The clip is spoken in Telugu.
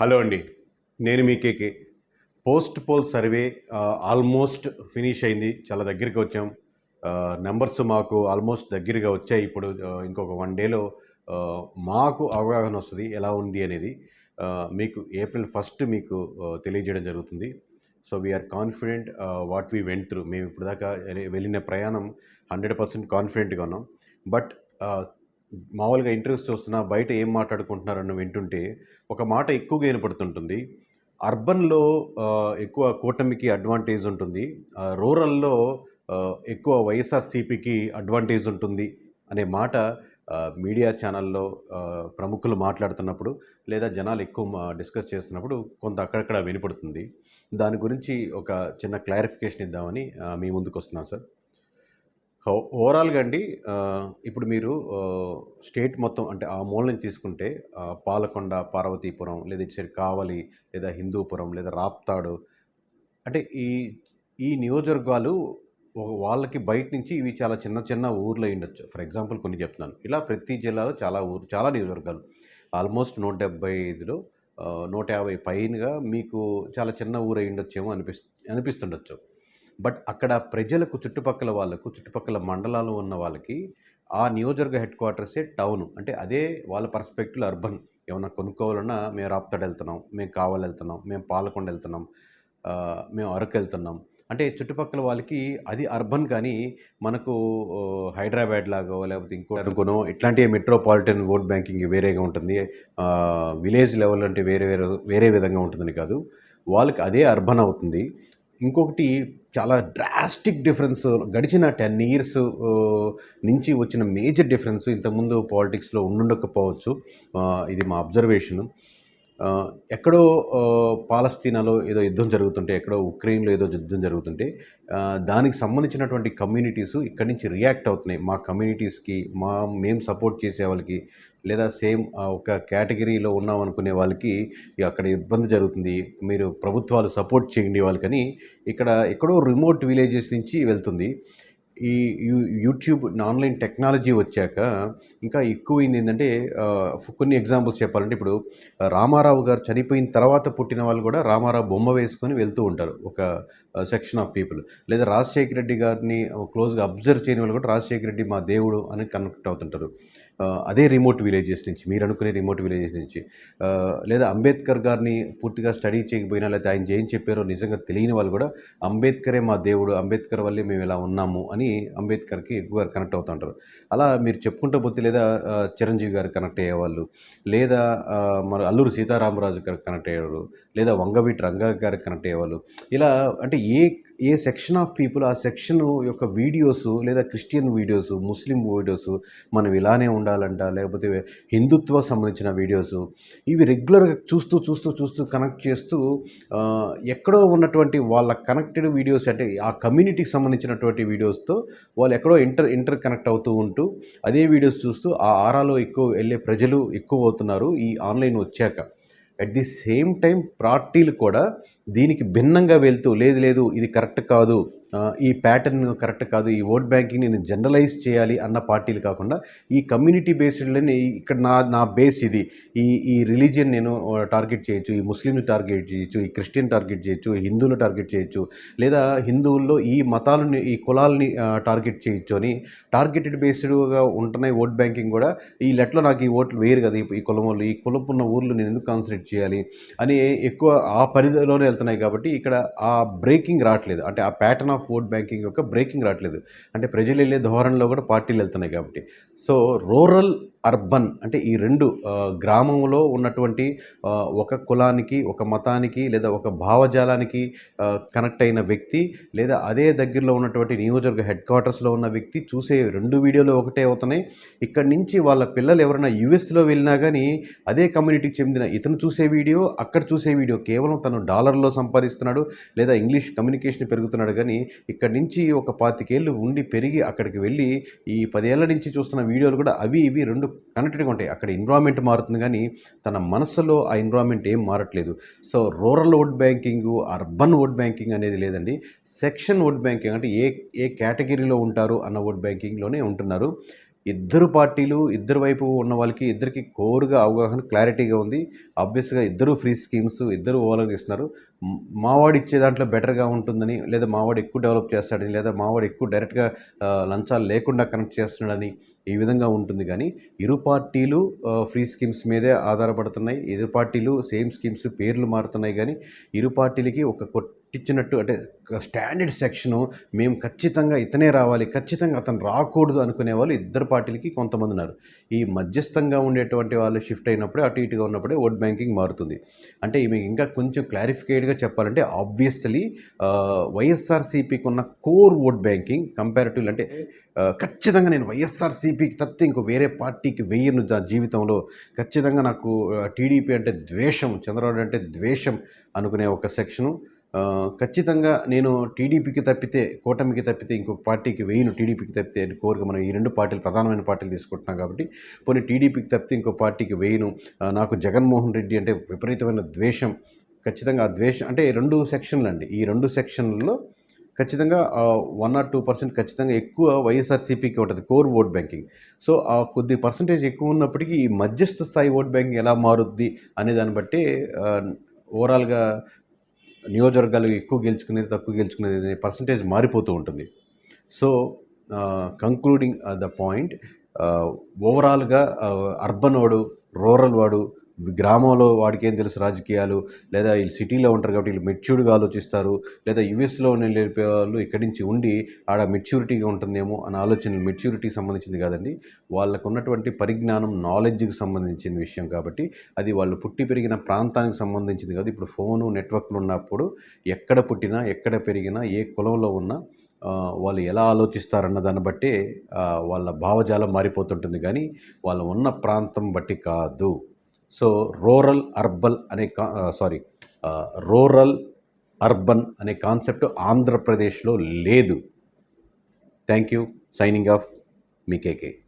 హలో అండి. నేను మీ KK. Post poll survey almost finish అయింది. చాలా దగ్గరికి వచ్చాం. నెంబర్స్ మాకు ఆల్మోస్ట్ దగ్గరగా వచ్చాయి. ఇప్పుడు ఇంకొక వన్ డేలో మాకు అవగాహన వస్తుంది. ఎలా ఉంది అనేది మీకు ఏప్రిల్ ఫస్ట్ మీకు తెలియజేయడం జరుగుతుంది. So we're confident what we went through మేము ఇప్పుడు దాకా వెళ్ళిన ప్రయాణం హండ్రెడ్ పర్సెంట్ కాన్ఫిడెంట్గా ఉన్నాం. బట్ మామూలుగా ఇంటర్వ్యూస్ చూస్తున్నా బయట ఏం మాట్లాడుకుంటున్నారని వింటుంటే ఒక మాట ఎక్కువగా వినపడుతుంటుంది అర్బన్లో ఎక్కువ కూటమికి అడ్వాంటేజ్ ఉంటుంది. రూరల్లో ఎక్కువ వైఎస్ఆర్సీపీకి అడ్వాంటేజ్ ఉంటుంది అనే మాట మీడియా ఛానల్లో ప్రముఖులు మాట్లాడుతున్నప్పుడు లేదా జనాలు ఎక్కువ డిస్కస్ చేస్తున్నప్పుడు కొంత అక్కడక్కడ వినపడుతుంది. దాని గురించి ఒక చిన్న క్లారిఫికేషన్ ఇద్దామని మీ ముందుకు వస్తున్నాను సార్. ఓవరాల్గా అండి ఇప్పుడు మీరు స్టేట్ మొత్తం అంటే ఆ మూల నుంచి తీసుకుంటే పాలకొండ పార్వతీపురం లేదా ఇటు సైడ్ కావలి లేదా హిందూపురం లేదా రాప్తాడు అంటే ఈ ఈ నియోజకవర్గాలు వాళ్ళకి బయట నుంచి ఇవి చాలా చిన్న చిన్న ఊర్లు ఉండొచ్చు. ఫర్ ఎగ్జాంపుల్ కొన్ని చెప్తున్నాను. ఇలా ప్రతి జిల్లాలో చాలా ఊరు చాలా నియోజకవర్గాలు. ఆల్మోస్ట్ నూట డెబ్బై ఐదులో నూట యాభై పైనగా మీకు చాలా చిన్న ఊరు అయి ఉండొచ్చేమో అనిపిస్ అనిపిస్తుండొచ్చు. బట్ అక్కడ ప్రజలకు చుట్టుపక్కల వాళ్ళకు చుట్టుపక్కల మండలాలు ఉన్న వాళ్ళకి ఆ నియోజకవర్గ హెడ్ క్వార్టర్సే టౌన్. అంటే అదే వాళ్ళ పర్స్పెక్టివ్ అర్బన్. ఏమన్నా కొనుక్కోవాలన్నా మేము రాప్తాడు వెళ్తున్నాం మేము కావాలి వెళ్తున్నాం మేము పాలకొండ వెళ్తున్నాం మేము అరకు వెళ్తున్నాం. అంటే చుట్టుపక్కల వాళ్ళకి అది అర్బన్ కానీ మనకు హైదరాబాద్ లాగో లేకపోతే ఇంకో అనుకోనో ఇట్లాంటి మెట్రోపాలిటన్ ఓట్ బ్యాంకింగ్ వేరేగా ఉంటుంది. విలేజ్ లెవెల్ అంటే వేరే వేరే వేరే విధంగా ఉంటుందని కాదు. వాళ్ళకి అదే అర్బన్ అవుతుంది. ఇంకొకటి చాలా డ్రాస్టిక్ డిఫరెన్స్ గడిచిన టెన్ ఇయర్స్ నుంచి వచ్చిన మేజర్ డిఫరెన్స్ ఇంతకుముందు పాలిటిక్స్లో ఉండుండకపోవచ్చు ఇది మా అబ్జర్వేషను ఎక్కడో పాలస్తీనాలో ఏదో యుద్ధం జరుగుతుంటే ఎక్కడో ఉక్రెయిన్లో ఏదో యుద్ధం జరుగుతుంటే దానికి సంబంధించినటువంటి కమ్యూనిటీస్ ఇక్కడి నుంచి రియాక్ట్ అవుతున్నాయి. మా కమ్యూనిటీస్కి మా మేము సపోర్ట్ చేసే వాళ్ళకి లేదా సేమ్ ఒక కేటగిరీలో ఉన్నాం అనుకునే వాళ్ళకి అక్కడ ఇబ్బంది జరుగుతుంది. మీరు ప్రభుత్వాలు సపోర్ట్ చేయండి వాళ్ళకని ఇక్కడ ఎక్కడో రిమోట్ విలేజెస్ నుంచి వెళ్తుంది. ఈ యూ యూట్యూబ్ ఆన్లైన్ టెక్నాలజీ వచ్చాక ఇంకా ఎక్కువైంది ఏంటంటే కొన్ని ఎగ్జాంపుల్స్ చెప్పాలంటే ఇప్పుడు రామారావు గారు చనిపోయిన తర్వాత పుట్టిన వాళ్ళు కూడా రామారావు బొమ్మ వేసుకొని వెళ్తూ ఉంటారు ఒక సెక్షన్ ఆఫ్ పీపుల్ లేదా రాజశేఖర రెడ్డి గారిని క్లోజ్గా అబ్జర్వ్ చేయని వాళ్ళు కూడా రాజశేఖర రెడ్డి మా దేవుడు అని కనెక్ట్ అవుతుంటారు. అదే రిమోట్ విలేజెస్ నుంచి మీరు అనుకునే రిమోట్ విలేజెస్ నుంచి. లేదా అంబేద్కర్ గారిని పూర్తిగా స్టడీ చేయకపోయినా లేకపోతే ఆయన ఏం చెప్పారో నిజంగా తెలియని వాళ్ళు కూడా అంబేద్కరే మా దేవుడు అంబేద్కర్ వల్లే మేము ఇలా ఉన్నాము అని అంబేద్కర్కి ఎక్కువ కనెక్ట్ అవుతుంటారు అలా మీరు చెప్పుకుంటూ పోతే లేదా చిరంజీవి గారు కనెక్ట్ అయ్యేవాళ్ళు లేదా మన అల్లూరు సీతారామరాజు గారు కనెక్ట్ అయ్యేవాళ్ళు లేదా వంగవీటి రంగా గారికి కనెక్ట్ అయ్యేవాళ్ళు ఇలా అంటే a a section of people ఆ సెక్షన్ యొక్క వీడియోస్ లేదా క్రిస్టియన్ వీడియోస్ ముస్లిం వీడియోస్ మనం ఇలానే ఉండాలంట లేకపోతే హిందుత్వ సంబంధించిన వీడియోస్ ఇవి రెగ్యులర్గా చూస్తూ చూస్తూ చూస్తూ కనెక్ట్ చేస్తూ ఎక్కడో ఉన్నటువంటి వాళ్ళ కనెక్టెడ్ వీడియోస్ అంటే ఆ కమ్యూనిటీకి సంబంధించినటువంటి వీడియోస్తో వాళ్ళు ఎక్కడో ఇంటర్ ఇంటర్ కనెక్ట్ అవుతూ ఉంటూ అదే వీడియోస్ చూస్తూ ఆ ఆరాలో ఎక్కువ వెళ్ళే ప్రజలు ఎక్కువ అవుతున్నారు ఈ ఆన్లైన్ వచ్చాక. అట్ ది సేమ్ టైం పార్టీలు కూడా దీనికి భిన్నంగా వెళ్తూ లేదు లేదు ఇది కరెక్ట్ కాదు ఈ ప్యాటర్న్ కరెక్ట్ కాదు ఈ ఓట్ బ్యాంకింగ్ నేను జనరలైజ్ చేయాలి అన్న పార్టీలు కాకుండా ఈ కమ్యూనిటీ బేస్డ్లోనే ఇక్కడ నా నా బేస్ ఇది. ఈ ఈ రిలీజియన్ నేను టార్గెట్ చేయొచ్చు ఈ ముస్లింని టార్గెట్ చేయొచ్చు ఈ క్రిస్టియన్ టార్గెట్ చేయొచ్చు హిందువులు టార్గెట్ చేయొచ్చు లేదా హిందువుల్లో ఈ మతాలని ఈ కులాలని టార్గెట్ చేయొచ్చు అని టార్గెటెడ్ బేస్డ్గా ఉంటున్నాయి ఓట్ బ్యాంకింగ్ కూడా. ఈ లెట్లో నాకు ఈ ఓట్లు వేరు కదా ఈ- ఈ కులం వాళ్ళు ఈ కులపు ఉన్న ఊర్లు నేను ఎందుకు కాన్సన్ట్రేట్ చేయాలి అని ఎక్కువ ఆ పరిధిలోనే వెళ్తున్నాయి కాబట్టి ఇక్కడ ఆ బ్రేకింగ్ రావట్లేదు. అంటే ఆ ప్యాటర్న్ ఆఫ్ ఓట్ బ్యాంకింగ్ యొక్క బ్రేకింగ్ రావట్లేదు. అంటే ప్రజలు వెళ్ళే ధోరణిలో కూడా పార్టీలు వెళ్తున్నాయి కాబట్టి. సో రూరల్ అర్బన్ అంటే ఈ రెండు గ్రామంలో ఉన్నటువంటి ఒక కులానికి ఒక మతానికి లేదా ఒక భావజాలానికి కనెక్ట్ అయిన వ్యక్తి లేదా అదే దగ్గరలో ఉన్నటువంటి నియోజకవర్గ హెడ్ క్వార్టర్స్లో ఉన్న వ్యక్తి చూసే రెండు వీడియోలు ఒకటే అవుతున్నాయి. ఇక్కడి నుంచి వాళ్ళ పిల్లలు ఎవరైనా యుఎస్లో వెళ్ళినా కానీ అదే కమ్యూనిటీకి చెందిన ఇతను చూసే వీడియో అక్కడ చూసే వీడియో కేవలం తను డాలర్లో సంపాదిస్తున్నాడు లేదా ఇంగ్లీష్ కమ్యూనికేషన్ పెరుగుతున్నాడు కానీ ఇక్కడి నుంచి ఒక పాతికేళ్ళు ఉండి పెరిగి అక్కడికి వెళ్ళి ఈ పదేళ్ళ నుంచి చూస్తున్న వీడియోలు కూడా అవి ఇవి రెండు కనెక్టెడ్గా ఉంటాయి. అక్కడ ఎన్విరాన్మెంట్ మారుతుంది కానీ తన మనసులో ఆ ఎన్విరాన్మెంట్ ఏం మారట్లేదు. So rural vote banking urban vote banking అనేది లేదండి. సెక్షన్ ఓట్ బ్యాంకింగ్ అంటే ఏ ఏ కేటగిరీలో ఉంటారు అన్న ఓట్ బ్యాంకింగ్లోనే ఉంటున్నారు. ఇద్దరు పార్టీలు ఇద్దరు వైపు ఉన్న వాళ్ళకి ఇద్దరికి కోరుగా అవగాహన క్లారిటీగా ఉంది. ఆబ్వియస్గా ఇద్దరు ఫ్రీ స్కీమ్స్ ఇద్దరు ఓవర్గా ఇస్తున్నారు. మావాడు ఇచ్చే దాంట్లో బెటర్గా ఉంటుందని లేదా మావాడు ఎక్కువ డెవలప్ చేస్తాడని లేదా మావాడు ఎక్కువ డైరెక్ట్గా లంచాలు లేకుండా కనెక్ట్ చేస్తున్నాడని ఈ విధంగా ఉంటుంది. కానీ ఇరు పార్టీలు ఫ్రీ స్కీమ్స్ మీదే ఆధారపడుతున్నాయి. ఇరు పార్టీలు సేమ్ స్కీమ్స్ పేర్లు మారుతున్నాయి. కానీ ఇరు పార్టీలకి ఒక ఇచ్చినట్టు అంటే స్టాండర్డ్ సెక్షను మేము ఖచ్చితంగా ఇతనే రావాలి ఖచ్చితంగా అతను రాకూడదు అనుకునే వాళ్ళు ఇద్దరు పార్టీలకి కొంతమంది ఉన్నారు. ఈ మధ్యస్థంగా ఉండేటువంటి వాళ్ళు షిఫ్ట్ అయినప్పుడే అటు ఇటుగా ఉన్నప్పుడే ఓట్ బ్యాంకింగ్ మారుతుంది. అంటే మీకు ఇంకా కొంచెం క్లారిఫికేట్గా చెప్పాలంటే ఆబ్వియస్లీ వైఎస్ఆర్సీపీకి ఉన్న కోర్ ఓట్ బ్యాంకింగ్ కంపారిటివ్ అంటే ఖచ్చితంగా నేను వైఎస్ఆర్సీపీకి తప్పితే ఇంకో వేరే పార్టీకి వెయ్యను నా జీవితంలో. ఖచ్చితంగా నాకు టీడీపీ అంటే ద్వేషం చంద్రబాబు అంటే ద్వేషం అనుకునే ఒక సెక్షను ఖచ్చితంగా నేను టీడీపీకి తప్పితే కూటమికి తప్పితే ఇంకొక పార్టీకి వేయను టీడీపీకి తప్పితే అని కోరిక మనం ఈ రెండు పార్టీలు ప్రధానమైన పార్టీలు తీసుకుంటున్నాం కాబట్టి. పోనీ టీడీపీకి తప్పితే ఇంకో పార్టీకి వేయను. నాకు జగన్మోహన్ రెడ్డి అంటే విపరీతమైన ద్వేషం. ఖచ్చితంగా ఆ ద్వేషం అంటే రెండు సెక్షన్లు అండి. ఈ రెండు సెక్షన్లలో ఖచ్చితంగా వన్ ఆర్ టూ పర్సెంట్ ఖచ్చితంగా ఎక్కువ వైఎస్ఆర్సీపీకి ఉంటుంది కోర్ ఓట్ బ్యాంకింగ్. సో ఆ కొద్ది పర్సంటేజ్ ఎక్కువ ఉన్నప్పటికీ ఈ మధ్యస్థ స్థాయి ఓట్ బ్యాంకింగ్ ఎలా మారుద్ది అనే దాన్ని బట్టి ఓవరాల్గా నియోజకవర్గాలు ఎక్కువ గెలుచుకునేది తక్కువ గెలుచుకునేది అనే పర్సంటేజ్ మారిపోతూ ఉంటుంది. సో కంక్లూడింగ్ ద పాయింట్ ఓవరాల్గా అర్బన్ వాడు రూరల్ వాడు గ్రామంలో వాడికి ఏం తెలుసు రాజకీయాలు లేదా వీళ్ళు సిటీలో ఉంటారు కాబట్టి వీళ్ళు మెచ్యూర్డ్గా ఆలోచిస్తారు లేదా యుఎస్లో వెళ్ళిపోయే వాళ్ళు ఇక్కడి నుంచి ఉండి ఆడ మెచ్యూరిటీగా ఉంటుందేమో అనే ఆలోచన మెచ్యూరిటీకి సంబంధించింది కాదండి. వాళ్ళకు ఉన్నటువంటి పరిజ్ఞానం నాలెడ్జ్కి సంబంధించిన విషయం కాబట్టి అది వాళ్ళు పుట్టి పెరిగిన ప్రాంతానికి సంబంధించింది కాదు. ఇప్పుడు ఫోను నెట్వర్క్లు ఉన్నప్పుడు ఎక్కడ పుట్టినా ఎక్కడ పెరిగినా ఏ కులంలో ఉన్నా వాళ్ళు ఎలా ఆలోచిస్తారన్న దాన్ని బట్టి వాళ్ళ భావజాలం మారిపోతుంటుంది. కానీ వాళ్ళు ఉన్న ప్రాంతం బట్టి కాదు. సో రూరల్ అర్బల్ అనే కా సారీ రూరల్ అర్బన్ అనే కాన్సెప్ట్ ఆంధ్రప్రదేశ్లో లేదు. Thank you. సైనింగ్ ఆఫ్ మీ కేకే.